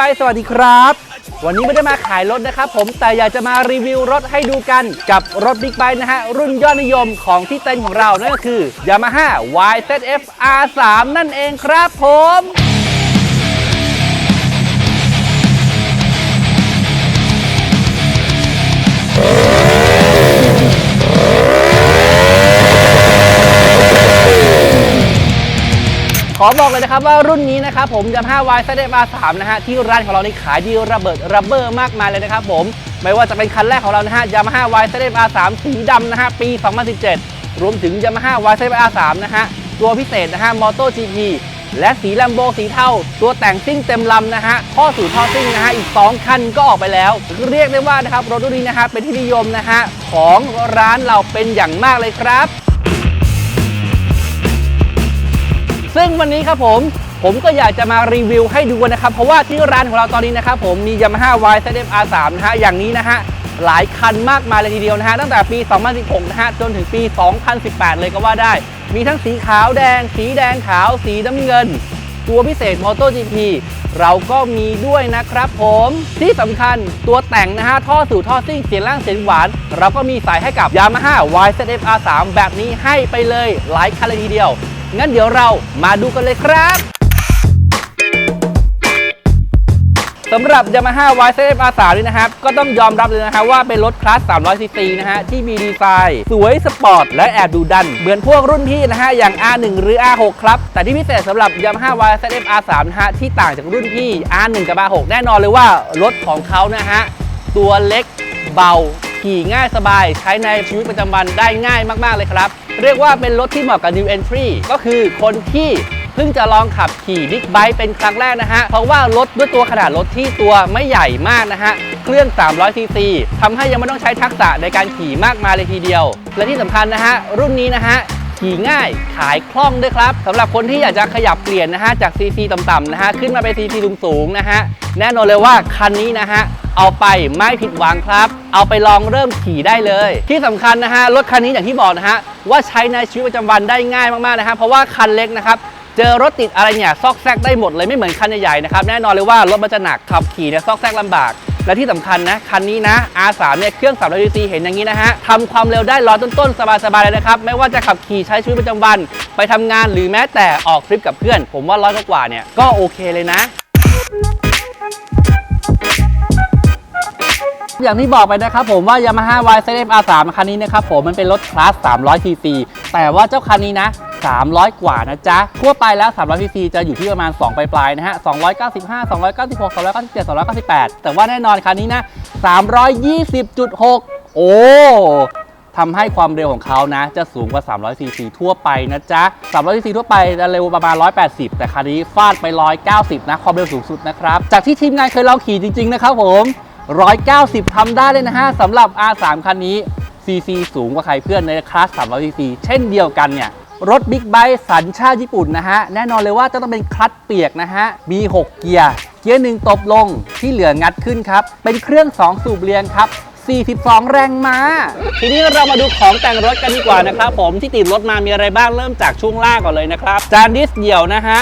บายสวัสดีครับ วันนี้ไม่ได้มาขายรถนะครับผมแต่อยากจะมารีวิวรถให้ดูกันกับรถบิ๊กไบค์นะฮะ รุ่นยอดนิยมของที่เต็นของเรานั่นก็คือ Yamaha YZF R3 นั่นเองครับผม ขอบอกเลยนะครับว่ารุ่นนี้นะครับผม Yamaha YZF R3 นะฮะที่ร้านของเรานี่ขายดีระเบิดระเบ้อมากมายเลยนะครับผมไม่ว่าจะเป็นคันแรกของเรานะฮะ Yamaha YZF R3 สีดำนะฮะปี 2017 รวมถึง Yamaha YZF R3 นะฮะตัวพิเศษนะฮะ Moto GP และสีลัมโบสีเทาตัวแต่งซิ่งเต็มลำนะฮะข้อสู่ท่อซิ่งนะฮะอีก 2 คันก็ออกไปแล้ว เรียกได้ว่านะครับรถรุ่นนี้นะฮะเป็นที่นิยมนะฮะของร้านเราเป็นอย่างมากเลยครับ ซึ่งวันนี้ครับผมผมก็อยากจะมารีวิวให้ดูนะครับเพราะว่าที่ร้านของเราตอนนี้นะครับผมมี Yamaha YZF R3 นะฮะอย่างนี้นะฮะหลายคันมากมายเลยทีเดียวนะฮะตั้งแต่ปี 2016 นะฮะจนถึงปี 2018 เลยก็ว่าได้ มีทั้งสีขาวแดง สีแดงขาว สีน้ำเงิน ตัวพิเศษ MotoGP เราก็มีด้วยนะครับผมที่สำคัญตัวแต่งนะฮะท่อสู่ท่อซิ่งเสียงล่างเสียงหวาน เราก็มีสายให้กับ Yamaha YZF R3 แบบนี้ให้ไปเลยหลายคันเลยทีเดียว งั้นเดี๋ยวเรามาดูกันเลยครับสำหรับ Yamaha YZF R3 นี่นะครับ ก็ต้องยอมรับเลยนะฮะว่าเป็นรถคลาส 300cc นะฮะ ที่มีดีไซน์ สวยสปอร์ต และแอบดูดัน เหมือนพวกรุ่นพี่นะฮะ อย่าง R1 หรือ R6 ครับ แต่ที่พิเศษสำหรับ Yamaha YZF R3 นะฮะ ที่ต่างจากรุ่นพี่ R1 กับ R6 แน่นอนเลยว่ารถของเขานะฮะ ตัวเล็กเบาขี่ง่ายสบาย ใช้ในชีวิตประจำวันได้ง่ายมาก ๆ เลยครับ เรียกว่าเป็นรถที่เหมาะกับ New Entry ก็คือคนที่เพิ่งจะลองขับขี่บิ๊กไบค์เป็นครั้งแรกนะฮะ เพราะว่ารถด้วยตัวขนาดรถที่ตัวไม่ใหญ่มากนะฮะ เครื่อง 300 ซีซีทำให้ยังไม่ต้องใช้ทักษะในการขี่มากมายเลยทีเดียว และที่สำคัญนะฮะ รุ่นนี้นะฮะ ขี่ง่าย ขายคล่องด้วยครับสำหรับคนที่อยากจะขยับเปลี่ยนนะฮะจาก CC ต่ำๆนะฮะขึ้นมาเป็น CC สูงๆนะฮะแน่นอนเลยว่าคันนี้นะฮะเอาไปไม่ผิดหวังครับ เอาไปลองเริ่มขี่ได้เลย ที่สำคัญนะฮะรถคันนี้อย่างที่บอกนะฮะว่าใช้ในชีวิตประจำวันได้ง่ายมากๆนะฮะเพราะว่าคันเล็กนะครับเจอรถติดอะไรเนี่ยซอกแซกได้หมดเลยไม่เหมือนคันใหญ่ๆนะครับแน่นอนเลยว่ารถมันจะหนักขับขี่เนี่ยซอกแซกลำบาก และที่สำคัญนะ คันนี้นะ R3 เนี่ยเครื่อง300 cc เห็นอย่างนี้นะฮะทำความเร็วได้ร้อยต้นๆ สบายๆ เลยนะครับ ไม่ว่าจะขับขี่ใช้ชีวิตประจำวัน ไปทำงานหรือแม้แต่ออกทริปกับเพื่อน ผมว่าร้อยกว่าเนี่ยก็โอเคเลยนะอย่างที่บอกไปนะครับผมว่า Yamaha YZF R3 คันนี้นะครับผมมันเป็นรถคลาส 300 cc แต่ว่าเจ้าคันนี้นะ 300 กว่านะจ๊ะ ทั่วไปแล้ว 300 cc จะอยู่ที่ประมาณ 2 ปลายๆนะฮะ 295 296 297 298 แต่ว่าแน่นอนคันนี้นะ 320.6 โอ้ทำให้ความเร็วของเขานะ จะสูงกว่า 300 cc ทั่วไปนะจ๊ะ 300 cc ทั่วไปจะเร็วประมาณ 180 แต่คันนี้ฟาดไป 190 นะ ความเร็วสูงสุดนะครับ จากที่ทีมงานเคยลองขี่จริง ๆ นะครับผม 190ทำได้เลยนะฮะสำหรับ R3 คันนี้ CC สูงกว่าใครเพื่อนในคลาส 300 cc เช่นเดียวกันเนี่ย รถบิ๊กไบค์สัญชาติญี่ปุ่นนะฮะ แน่นอนเลยว่าจะต้องเป็นคลัตช์เปียกนะฮะมี6เกียร์ เกียร์หนึ่งตบลงที่เหลืองัดขึ้นครับ เป็นเครื่อง 2 สูบเรียงครับ 42 แรงม้า ทีนี้เรามาดูของแต่งรถกันดีกว่านะครับผมที่ติดรถมามีอะไรบ้างเริ่มจากช่วงล่างก่อนเลยนะครับ จานดิสเดี่ยวนะฮะ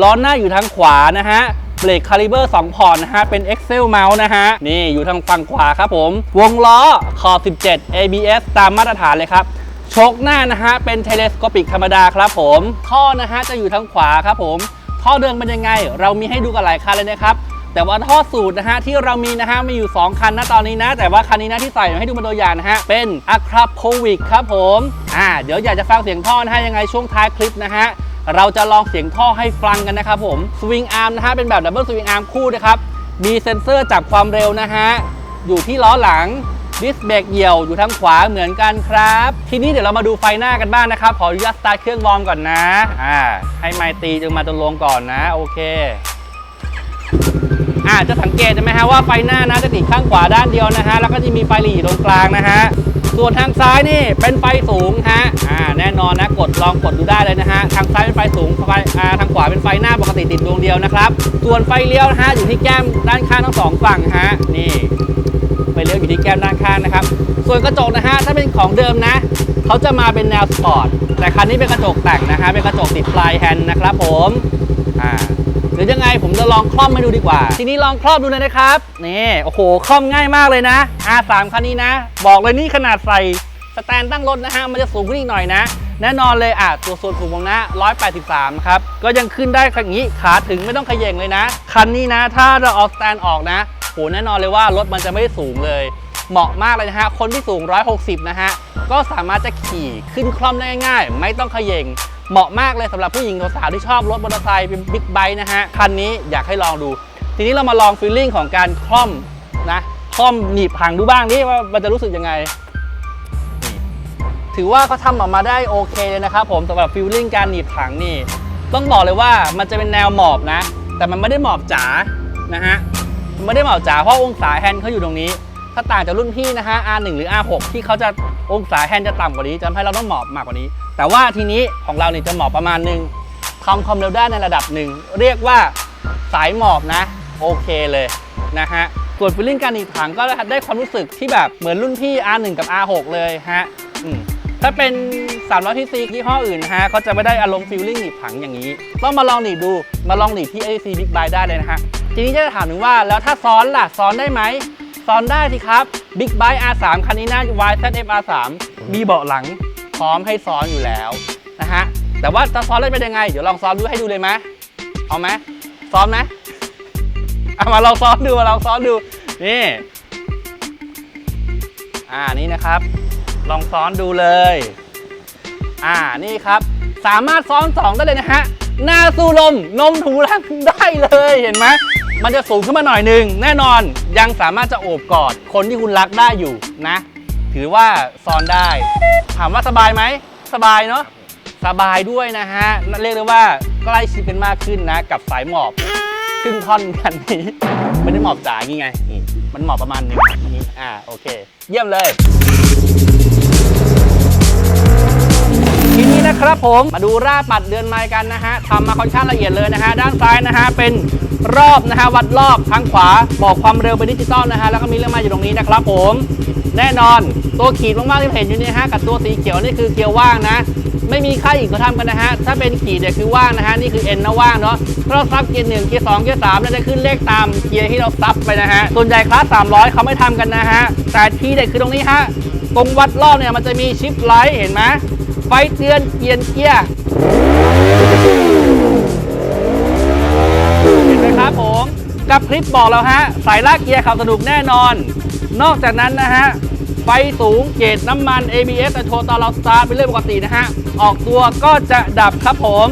ล้อหน้าอยู่ทางขวานะฮะเบรกคาลิเบอร์2พอร์ตนะฮะ เป็น Excel Mouse นะฮะ นี่อยู่ทางฝั่งขวาครับผม วงล้อขอบ17 ABS ตามมาตรฐานเลยครับ โชคหน้านะฮะเป็นเทเลสโคปิกธรรมดาครับผม ท่อนะฮะจะอยู่ทางขวาครับผม ท่อเดิมเป็นยังไง เรามีให้ดูกันหลายคันเลยนะครับแต่ว่าท่อสูตรนะฮะที่เรามีนะฮะมีอยู่ 2 คันนะตอนนี้นะ แต่ว่าคันนี้นะที่ใส่มาให้ดูเป็นตัวอย่างนะฮะเป็น a c r a p o v i c ครับผมอ่าเดี๋ยวอยากจะฟังเสียงท่อนะฮะยังไงช่วงท้ายคลิปนะฮะเราจะลองเสียงท่อให้ฟังกันนะครับผมสวิงอาร์มนะฮะเป็นแบบดับเบิลสวิงอาร์มคู่นะครับมีเซ็นเซอร์จับความเร็วนะฮะอยู่ที่ล้อหลัง ดิสเบรกเหี่ยวอยู่ทางขวาเหมือนกันครับ ทีนี้เดี๋ยวเรามาดูไฟหน้ากันบ้างนะครับ ขออนุญาตสตาร์ทเครื่องวอร์มก่อนนะอ่าให้ไมตีจนมาจนลงก่อนนะ โอเคอ่าจะสังเกตใช่ไหมฮะว่าไฟหน้านะจะติดข้างขวาด้านเดียวนะฮะแล้วก็จะมีไฟหลีตรงกลางนะฮะส่วนทางซ้ายนี่เป็นไฟสูงฮะอ่าแน่นอนนะกดลองกดดูได้เลยนะฮะทางซ้ายเป็นไฟสูงไฟอ่าทางขวาเป็นไฟหน้าปกติติดดวงเดียวนะครับ ส่วนไฟเลี้ยวนะฮะอยู่ที่แก้มด้านข้างทั้งสองฝั่งฮะนี่ ลี้ยวอยู่ที่แก้มด้านข้างนะครับ ส่วนกระจกนะฮะถ้าเป็นของเดิมนะเขาจะมาเป็นแนวสปอร์ตแต่คันนี้เป็นกระจกแต่งนะฮะเป็นกระจกติดปลายแฮนด์นะครับผมอ่าหรือยังไงผมจะลองคล่อมให้ดูดีกว่า ทีนี้ลองคล่อมดูเลยนะครับนี่โอ้โหคล่อมง่ายมากเลยนะ R3 คันนี้นะ บอกเลยนี่ขนาดใส่สแตนตั้งรถนะฮะมันจะสูงขึ้นอีกหน่อยนะแน่นอนเลยอะตัวส่วนสูงผมนะ 183 ครับ ก็ยังขึ้นได้อย่างนี้ขาถึงไม่ต้องขย่งเลยนะ คันนี้นะ ถ้าเราเอาสแตนออกนะ โหแน่นอนเลยว่ารถมันจะไม่สูงเลย เหมาะมากเลยนะฮะคนที่สูง 160 นะฮะก็สามารถจะขี่ขึ้นคล่อมได้ง่ายๆ ไม่ต้องขย่งเหมาะมากเลยสำหรับผู้หญิงสาวที่ชอบรถมอเตอร์ไซค์เป็นบิ๊กไบค์นะฮะคันนี้อยากให้ลองดู ทีนี้เรามาลองฟีลลิ่งของการคล่อมนะคล่อมหนีบหางดูบ้างนี่ว่ามันจะรู้สึกยังไง ถือว่าเขาทำออกมาได้โอเคเลยนะครับผมสำหรับฟีลลิ่งการหนีบถังนี่ ต้องบอกเลยว่ามันจะเป็นแนวหมอบนะ แต่มันไม่ได้หมอบจ๋านะฮะ ไม่ได้หมอบจ๋าเพราะองศาแฮนด์เขาอยู่ตรงนี้ ถ้าต่างจากรุ่นพี่นะฮะ R1 หรือ R6 ที่เขาจะองศาแฮนด์จะต่ำกว่านี้จะทำให้เราต้องหมอบมากกว่านี้ แต่ว่าทีนี้ของเราเนี่ยจะหมอบประมาณหนึงทำความเร็วได้ในระดับหนึ่งเรียกว่าสายหมอบนะโอเคเลยนะฮะส่วนฟีลลิ่งการหนีบถังก็ได้ความรู้สึกที่แบบเหมือนรุ่นพี่ R1 กับ R6 เลยฮะถ้าเป็น300 cc ยี่ห้ออื่นฮะเขาจะไม่ได้อารมณ์ฟิลลิ่งหนีบถังอย่างนี้ ต้องมาลองหนีบดูมาลองหนีบที่ AC Big Bike ได้เลยนะฮะ ทีนี้จะถามถึงว่าแล้วถ้าซ้อนล่ะ ซ้อนได้ไหม ซ้อนได้สิครับ Big Bike R3 คันนี้นะ YZF R3 มีเบาะหลังพร้อมให้ซ้อนอยู่แล้วนะฮะ แต่ว่าจะซ้อนได้เป็นยังไง เดี๋ยวลองซ้อนดูให้ดูเลยไหมเอาไหมซ้อนไหมเอามาลองซ้อนดูมาลองซ้อนดู นี่ อ่านี่นะครับ ลองซ้อนดูเลย อ่านี่ครับ สามารถซ้อน 2 ได้เลยนะฮะหน้าสู้ลมนมถูหลังได้เลยเห็นไหม มันจะสูงขึ้นมาหน่อยหนึ่งแน่นอนยังสามารถจะโอบกอดคนที่คุณรักได้อยู่นะ ถือว่าซ้อนได้ ถามว่าสบายไหมสบายเนาะสบายด้วยนะฮะเรียกได้ว่าใกล้ชิดกันมากขึ้นนะ กับสายหมอบครึ่งท่อนกันนี้ไม่ได้หมอบจ๋าอย่างงี้ไง มันหมอบประมาณนึงอย่างนี้อ่าโอเค เยี่ยมเลยทีนี้นะครับผมมาดูราปัดเดือนไม้กันนะฮะทำมาค่อนข้างละเอียดเลยนะฮะ ด้านซ้ายนะฮะเป็น รอบนะฮะวัดรอบทางขวาบอกความเร็วเป็นดิจิตอลนะฮะแล้วก็มีเรื่องม้อยู่ตรงนี้นะครับผมแน่นอนตัวขีดมากๆที่เห็นอยู่นี่ฮะกับตัวสีเขียวนี่คือเกียร์ว่างนะ ไม่มีค่าอีกเขาทำกันนะฮะถ้าเป็นขีดเนี่ยคือว่างนะฮะนี่คือ N นนะว่างเนาะถ้าเราซับเกียร์หนึ่งเกียร์สองเกียร์สามแล้วจะขึ้นเลขตามเกียร์ที่เราซับไปนะฮะส่วนใหญ่คลาส300เขาไม่ทำกันนะฮะแต่ที่เด็ดคือตรงนี้ฮะตรงวัดรอบเนี่ยมันจะมีชิปไลท์เห็นไหมไฟเตือนเปลี่ยนเกียร์ เห็นไหมครับผม กับคลิปบอกแล้วฮะสายลากเกียร์ขับสนุกแน่นอน นอกจากนั้นนะฮะ ไฟสูงเกจน้ำมัน ABS แต่โชว์ตอนเราสตาร์ทเป็นเรื่องปกตินะฮะ ออกตัวก็จะดับครับผม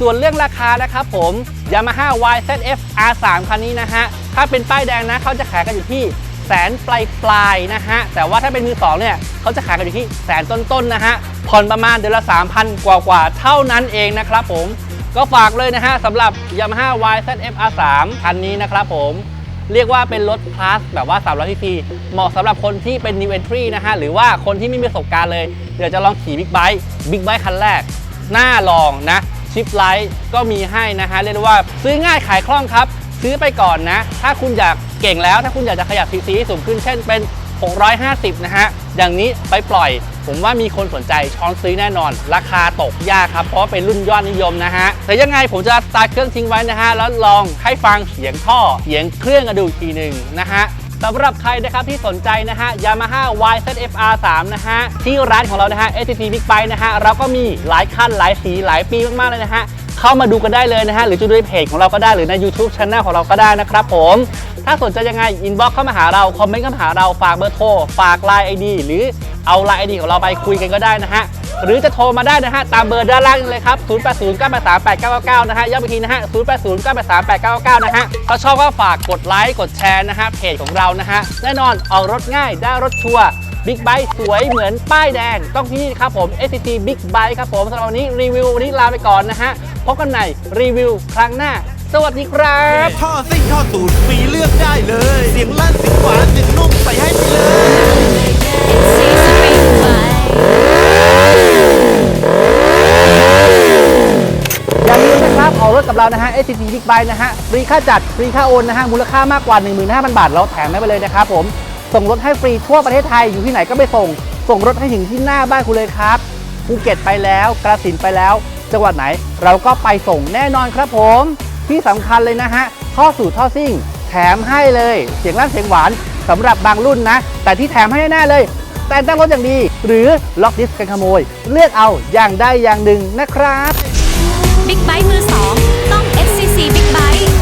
ส่วนเรื่องราคานะครับผม Yamaha YZF R3 คันนี้นะฮะ ถ้าเป็นป้ายแดงนะเขาจะขายกันอยู่ที่แสนปลายปลายๆนะฮะ แต่ว่าถ้าเป็นมือสองเนี่ยเขาจะขายกันอยู่ที่แสนต้นๆนะฮะผ่อนประมาณเดือนละ 3,000 กว่ากว่าๆเท่านั้นเองนะครับผม ก็ฝากเลยนะฮะสำหรับ Yamaha YZF R3 คันนี้นะครับผมเรียกว่าเป็นรถคลาสแบบว่า300 cc เหมาะสำหรับคนที่เป็น new entry นะฮะ หรือว่าคนที่ไม่มีประสบการณ์เลย เดี๋ยวจะลองขี่บิ๊กไบค์บิ๊กไบค์คันแรก หน่าลองนะ ชิปไลท์ก็มีให้นะฮะ เรียกได้ว่าซื้อง่ายขายคล่องครับ ซื้อไปก่อนนะ ถ้าคุณอยากเก่งแล้ว ถ้าคุณอยากจะขยับ cc ให้สูงขึ้นเช่นเป็น 650 นะฮะ อย่างนี้ไปปล่อย ผมว่ามีคนสนใจช้อนซื้อแน่นอน ราคาตกยากครับ เพราะเป็นรุ่นยอดนิยมนะฮะ แต่ยังไงผมจะสตาร์ทเครื่องทิ้งไว้นะฮะ แล้วลองให้ฟังเสียงท่อ เสียงเครื่องกันดูกทีหนึ่งนะฮะสำหรับใครนะครับที่สนใจนะฮะ Yamaha YZF-R3 นะฮะ ที่ร้านของเรานะฮะ SCC Big Bike นะฮะ เราก็มีหลายคันหลายสีหลายปีมากๆเลยนะฮะ เข้ามาดูกันได้เลยนะฮะ หรือจะดูในเพจของเราก็ได้หรือใน YouTube Channel ของเราก็ได้นะครับผม ถ้าสนใจยังไงอินบ็อกเข้ามาหาเรา คอมเมนต์เข้ามาหาเรา ฝากเบอร์โทร ฝากไลน์ ID หรือเอาไลน์ ID ของเราไปคุยกันก็ได้นะฮะ หรือจะโทรมาได้นะฮะ ตามเบอร์ด้านล่างเลยครับ 080 983 8999 นะฮะ ย้ำอีกทีนะฮะ 080 983 8999 นะฮะ ถ้าชอบก็ฝากกดไลค์ กดแชร์นะฮะ เพจของเรานะฮะ แน่นอนออกรถง่าย ได้รถชัวร์บิ๊กไบค์สวยเหมือนป้ายแดง ต้องที่นี่ครับผม SCT Big Bike ครับผมสำหรับวันนี้รีวิววันนี้ลาไปก่อนนะฮะ พบกันในรีวิวครั้งหน้า สวัสดีครับ ท่อซิ่งท่อสูตรฟรีเลือกได้เลย เสียงลั่นเสียงหวานเสียงนุ่มใส่ให้ไปเลย อย่าลืมนะครับออกรถกับเรานะฮะ SCT Big Bike นะฮะฟรีค่าจัดฟรีค่าโอนนะฮะมูลค่ามากกว่า 15,000 บาท เราแถมให้ไปเลยนะครับผม ส่งรถให้ฟรีทั่วประเทศไทยอยู่ที่ไหนก็ไปส่ง ส่งรถให้ถึงที่หน้าบ้านคุณเลยครับภูเก็ตไปแล้วกระสินธุ์ไปแล้ว จังหวัดไหนเราก็ไปส่งแน่นอนครับผม ที่สำคัญเลยนะฮะท่อสู่ท่อซิ่ง แถมให้เลยเสียงลั่นเสียงหวานสำหรับบางรุ่นนะ แต่ที่แถมให้แน่เลย แต่งตั้งรถอย่างดี หรือล็อกดิสกันขโมย เลือกเอาอย่างได้อย่างหนึ่งนะครับบิ๊กไบค์มือสองต้อง FCC บิ๊กไบค์